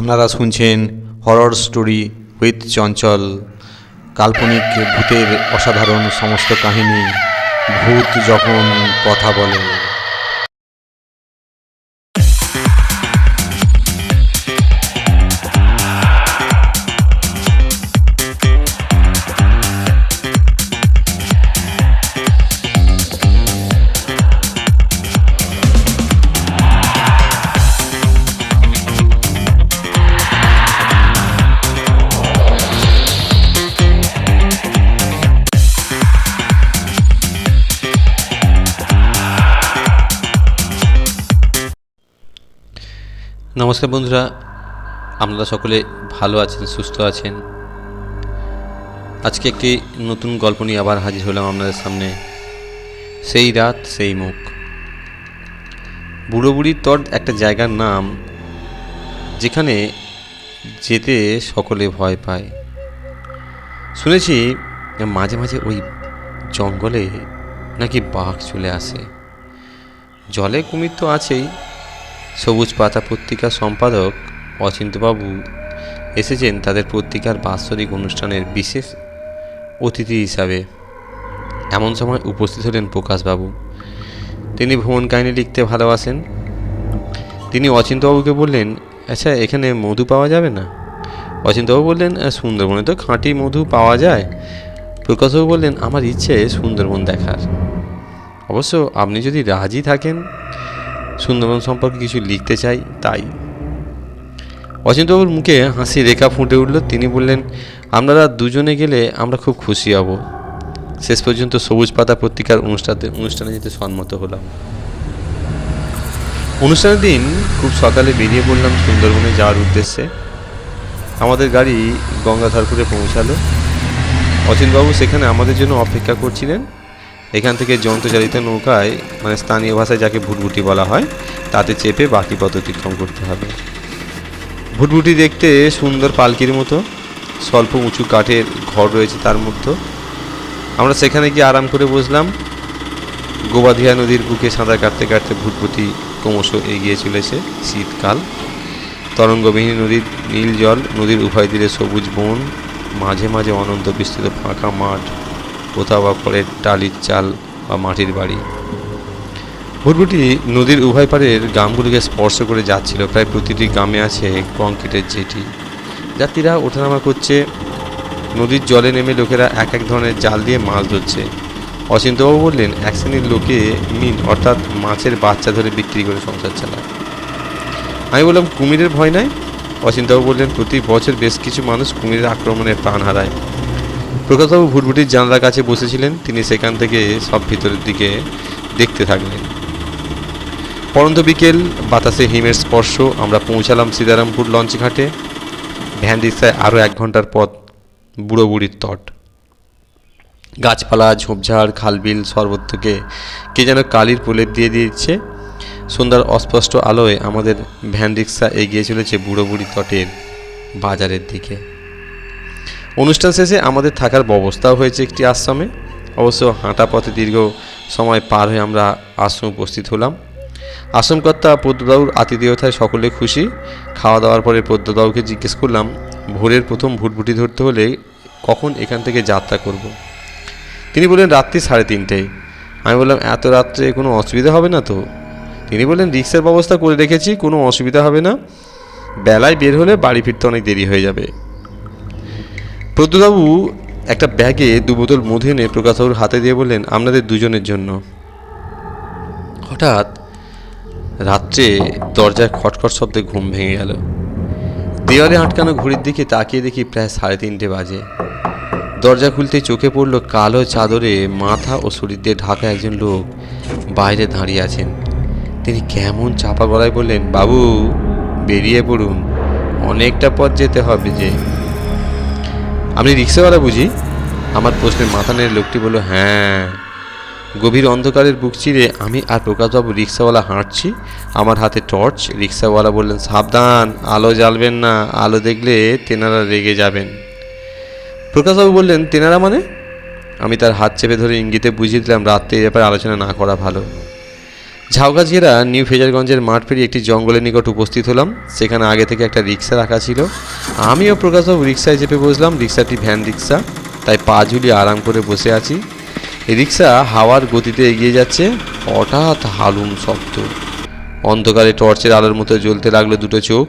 আপনারা শুনছেন horror story with চঞ্চল। কাল্পনিক ভূতের অসাধারণ সমস্ত কাহিনী, ভূত যখন কথা বলে। নমস্কার বন্ধুরা, আপনারা সকলে ভালো আছেন, সুস্থ আছেন? আজকে একটি নতুন গল্প নিয়ে আবার হাজির হলাম আপনাদের সামনে। সেই রাত, সেই মুখ। বুড়ো বুড়ির তর একটা জায়গার নাম, যেখানে যেতে সকলে ভয় পায়। শুনেছি মাঝে মাঝে ওই জঙ্গলে নাকি বাঘ চলে আসে। জলে কুমির তো আছেই সবুজ পাতা পত্রিকার সম্পাদক অচিন্তবাবু এসেছেন তাদের পত্রিকার বাৎসরিক অনুষ্ঠানের বিশেষ অতিথি হিসাবে। এমন সময় উপস্থিত হলেন প্রকাশবাবু। তিনি ভ্রমণ কাহিনী লিখতে ভালোবাসেন। তিনি অচিন্তবাবুকে বললেন আচ্ছা এখানে মধু পাওয়া যাবে না? অচিন্তবাবু বললেন "আহ, সুন্দরবনে তো খাঁটি মধু পাওয়া যায়। প্রকাশবাবু বললেন আমার ইচ্ছে সুন্দরবন দেখার। অবশ্য আপনি যদি রাজি থাকেন সুন্দরবন সম্পর্কে কিছু লিখতে চাই, তাই। অচিন্তবাবুর মুখে হাসি রেখা ফুটে উঠল। তিনি বললেন আপনারা দুজনে গেলে আমরা খুব খুশি হব। শেষ পর্যন্ত সবুজ পাতা পত্রিকার অনুষ্ঠানে অনুষ্ঠানে যেতে সম্মত হলাম। অনুষ্ঠানের দিন খুব সকালে বেরিয়ে পড়লাম সুন্দরবনে যাওয়ার উদ্দেশ্যে। আমাদের গাড়ি গঙ্গাধরপুরে পৌঁছালো। অচিনবাবু সেখানে আমাদের জন্য অপেক্ষা করছিলেন। এখান থেকে যন্ত্রচালিত নৌকায় মানে স্থানীয় ভাষায় যাকে ভুটভুটি বলা হয়, তাতে চেপে বাকি পথ অতিক্রম করতে হবে। ভুটভুটি দেখতে সুন্দর পালকির মতো, স্বল্প উঁচু কাঠের ঘর রয়েছে তার মধ্যে। আমরা সেখানে গিয়ে আরাম করে বসলাম। গোবাধিয়া নদীর বুকে সাঁতার কাটতে কাটতে ভুটভুটি ক্রমশ এগিয়ে চলেছে শীতকাল। তরঙ্গবিহীন নদীর নীল জল, নদীর উভয় তীরে সবুজ বন, মাঝে মাঝে অনন্ত বিস্তৃত ফাঁকা মাঠ কোথাও বা পরে টালির চাল বা মাটির বাড়ি। ভুটভুটি নদীর উভয় পাড়ের গ্রামগুলিকে স্পর্শ করে যাচ্ছিল। প্রায় প্রতিটি গ্রামে আছে কংক্রিটের জেটি। যাত্রীরা ওঠানামা করছে। নদীর জলে নেমে লোকেরা এক এক ধরনের জাল দিয়ে মাছ ধরছে। অচিন্তবাবু বললেন, এক শ্রেণির লোকে মিন, অর্থাৎ মাছের বাচ্চা ধরে বিক্রি করে সংসার চালায়। আমি বললাম, কুমিরের ভয় নাই? অচিন্তবাবু বললেন, প্রতি বছর বেশ কিছু মানুষ কুমিরের আক্রমণে প্রাণ হারায়। প্রকাশবাবু ভুটভুটির জানলার কাছে বসেছিলেন, তিনি সেখান থেকে সব ভিতরের দিকে দেখতে থাকলেন। পরন্ত বিকেল, বাতাসে হিমের স্পর্শ, আমরা পৌঁছালাম সীতারামপুর লঞ্চ ঘাটে। ভ্যান রিক্সায় আরও এক ঘণ্টার পথ বুড়ো বুড়ির তট। গাছপালা, ঝোপঝাড়, খালবিল সর্বত্রকে কে যেন কালির প্রলেপ দিয়ে দিচ্ছে সন্ধ্যার অস্পষ্ট আলোয় আমাদের ভ্যান রিক্সা এগিয়ে চলেছে বুড়ো বুড়ি তটের বাজারের দিকে। অনুষ্ঠান শেষে আমাদের থাকার ব্যবস্থাও হয়েছে একটি আশ্রমে। অবশ্য হাঁটা পথে দীর্ঘ সময় পার হয়ে আমরা আশ্রমে উপস্থিত হলাম। আশ্রমকর্তা পদ্মবাবুর আতিথেয়তায় সকলে খুশি। খাওয়া দাওয়ার পরে পদ্মবাবুকে জিজ্ঞেস করলাম, ভোরের প্রথম ভুটভুটি ধরতে হলে কখন এখান থেকে যাত্রা করব। তিনি বললেন, রাত্রি সাড়ে তিনটেয়। আমি বললাম, এত রাত্রে কোনো অসুবিধা হবে না তো? তিনি বললেন, রিক্সার ব্যবস্থা করে রেখেছি, কোনো অসুবিধা হবে না। বেলায় বের হলে বাড়ি ফিরতে অনেক দেরি হয়ে যাবে। প্রদ্যুৎবাবু একটা ব্যাগে দু বোতল মধু এনে প্রকাশবাবুর হাতে দিয়ে বললেন, আপনাদের দুজনের জন্য। হঠাৎ রাত্রে দরজায় খটখট শব্দে ঘুম ভেঙে গেল। দেওয়ালে আটকানো ঘড়ির দিকে তাকিয়ে দেখি প্রায় সাড়ে তিনটে বাজে। দরজা খুলতে চোখে পড়ল কালো চাদরে মাথা ও শরীর দিয়ে ঢাকা একজন লোক বাইরে দাঁড়িয়ে আছেন। তিনি কেমন চাপা গলায় বললেন, বাবু, বেরিয়ে পড়ুন। অনেকটা পথ যেতে হবে যে। আপনি রিক্সাওয়ালা বুঝি? আমার প্রশ্নের মাথা নেড়ে লোকটি বলল হ্যাঁ। গভীর অন্ধকারের বুক চিরে আমি আর প্রকাশবাবু রিক্সাওয়ালা হাঁটছি। আমার হাতে টর্চ। রিক্সাওয়ালা বললেন, সাবধান, আলো জ্বালবেন না। আলো দেখলে তেনারা রেগে যাবেন। প্রকাশবাবু বললেন, তেনারা মানে? আমি তার হাত চেপে ধরে ইঙ্গিতে বুঝিয়ে দিলাম, রাত্রে এ ব্যাপারে আলোচনা না করা ভালো। ঝাউগাছিয়ারা নিউ ফেজারগঞ্জের মাঠ পেরিয়ে একটি জঙ্গলের নিকট উপস্থিত হলাম। সেখানে আগে থেকে একটা রিক্সা রাখা ছিল। আমিও প্রকাশবাবু রিক্সায় চেপে বসলাম। রিক্সাটি ভ্যান রিক্সা। তাই পা ঝুলিয়ে আরাম করে বসে আছি। রিক্সা হাওয়ার গতিতে এগিয়ে যাচ্ছে। হঠাৎ হালুম শব্দ। অন্ধকারে টর্চের আলোর মতো জ্বলতে লাগল দুটো চোখ।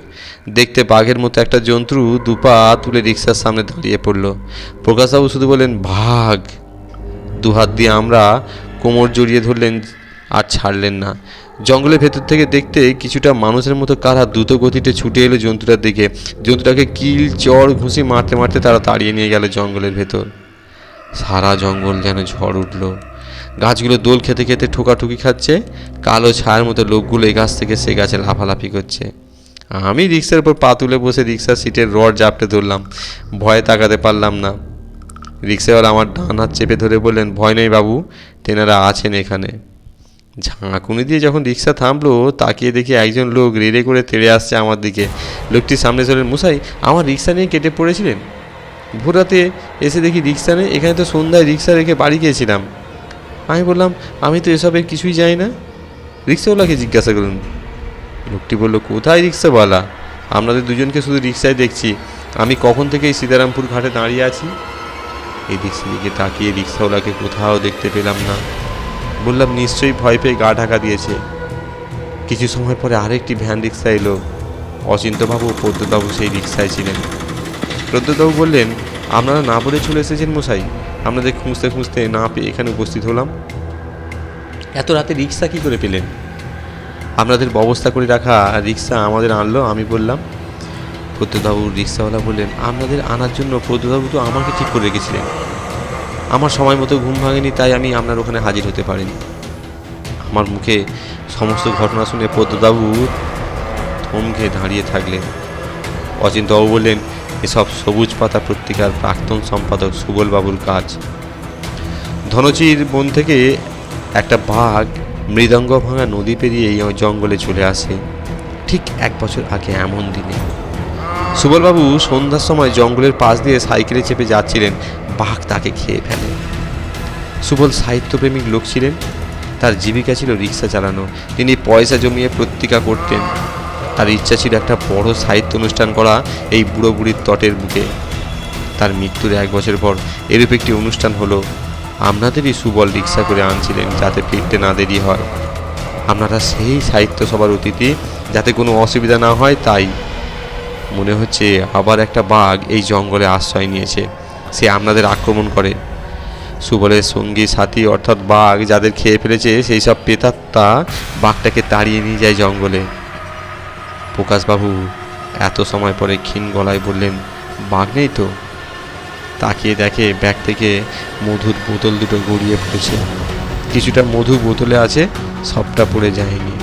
দেখতে বাঘের মতো একটা জন্তু দুপা তুলে রিক্সার সামনে দাঁড়িয়ে পড়ল। প্রকাশবাবু শুধু বললেন, ভাগ। দুহাত দিয়ে আমরা কোমর জড়িয়ে ধরলেন আর ছাড়লেন না। জঙ্গলের ভেতর থেকে দেখতে কিছুটা মানুষের মতো কারা দ্রুত গতিতে ছুটে এলো জন্তুটার দিকে। জন্তুটাকে কিল চড় ঘুষি মারতে মারতে তারা তাড়িয়ে নিয়ে গেল জঙ্গলের ভেতর। সারা জঙ্গল যেন ঝড় উঠল। গাছগুলো দোল খেতে খেতে ঠোকাঠুকি খাচ্ছে। কালো ছায়ার মতো লোকগুলো এই গাছ থেকে সে গাছে লাফালাফি করছে। আমি রিক্সার উপর পা তুলে বসে রিক্সার সিটের রড জাপটে ধরলাম। ভয়ে তাকাতে পারলাম না। রিক্সাওয়ালা আমার ডান হাত চেপে ধরে বললেন, ভয় নেই বাবু, তেনারা আছেন এখানে। ঝাঁকুনি দিয়ে যখন রিক্সা থামলো, তাকিয়ে দেখি একজন লোক রেড়ে করে তেড়ে আসছে আমার দিকে। লোকটি সামনে চলেন, মুসাই, আমার রিক্সা নিয়ে কেটে পড়েছিলেন? ভোরাতে এসে দেখি রিক্সা নেই, এখানে তো সন্ধ্যায় রিক্সা রেখে বাড়ি গিয়েছিলাম। আমি বললাম, আমি তো এসবের কিছুই জানি না। রিক্সাওয়ালাকে জিজ্ঞাসা করুন লোকটি বলল, কোথায় রিক্সাওয়ালা? আপনাদের দুজনকে শুধু রিক্সায় দেখছি। আমি কখন থেকে এই সীতারামপুর ঘাটে দাঁড়িয়ে আছি? এই দিক সেদিকে তাকিয়ে রিক্সাওয়ালাকে কোথাও দেখতে পেলাম না। বললাম, নিশ্চয়ই ভয় পেয়ে গা ঢাকা দিয়েছে। কিছু সময় পরে আরেকটি ভ্যান রিক্সা এলো। অচিন্তবাবু ও পদ্মবাবু সেই রিক্সায় ছিলেন। প্রদ্যোতবাবু বললেন, আপনারা না বলে চলে এসেছেন মশাই? আপনাদের খুঁজতে খুঁজতে না পেয়ে এখানে উপস্থিত হলাম। এত রাতে রিক্সা কি করে পেলেন? আপনাদের ব্যবস্থা করে রাখা রিক্সা আমাদের আনলো, আমি বললাম। প্রদ্যোতবাবু রিক্সাওয়ালা বললেন, আপনাদের আনার জন্য প্রদ্যোতবাবু তো আমাকে ঠিক করে রেখেছিলেন। আমার সময় মতো ঘুম ভাঙেনি, তাই আমি আপনার ওখানে হাজির হতে পারিনি। আমার মুখে সমস্ত ঘটনা শুনে পদ্মবাবু থমকে দাঁড়িয়ে থাকলেন। অচিন্তবাবু বললেন, এসব সবুজ পাতা পত্রিকার প্রাক্তন সম্পাদক সুবলবাবুর কাজ। ধনচির বন থেকে একটা বাঘ মৃদঙ্গ ভাঙা নদী পেরিয়ে এই জঙ্গলে চলে আসে, ঠিক এক বছর আগে এমন দিনে। সুবলবাবু সন্ধ্যার সময় জঙ্গলের পাশ দিয়ে সাইকেলে চেপে যাচ্ছিলেন বাঘ তাকে খেয়ে ফেলে। সুবল সাহিত্যপ্রেমিক লোক ছিলেন। তার জীবিকা ছিল রিক্সা চালানো। তিনি পয়সা জমিয়ে পত্রিকা করতেন। তার ইচ্ছা ছিল একটা বড় সাহিত্য অনুষ্ঠান করা এই বুড়ো বুড়ির তটের বুকে। তার মৃত্যুর এক বছর পর এরূপ একটি অনুষ্ঠান হলো। আপনাদেরই সুবল রিক্সা করে আনছিলেন যাতে ফিরতে না দেরি হয়। আপনারা সেই সাহিত্য সভার অতিথি, যাতে কোনো অসুবিধা না হয় তাই। মনে হচ্ছে আবার একটা বাঘ এই জঙ্গলে আশ্রয় নিয়েছে। সে আপনাদের আক্রমণ করে। সুবলের সঙ্গী, সাথী অর্থাৎ বাঘ যাদের খেয়ে ফেলেছে, সেই সব পেতাত্তা বাঘটাকে তাড়িয়ে নিয়ে যায় জঙ্গলে। প্রকাশবাবু এত সময় পরে ক্ষীণ গলায় বললেন, বাঘ নেই তো? তাকিয়ে দেখে ব্যাগ থেকে মধুর বোতল দুটো গড়িয়ে পড়েছে। কিছুটা মধু বোতলে আছে, সবটা পড়ে যায়নি।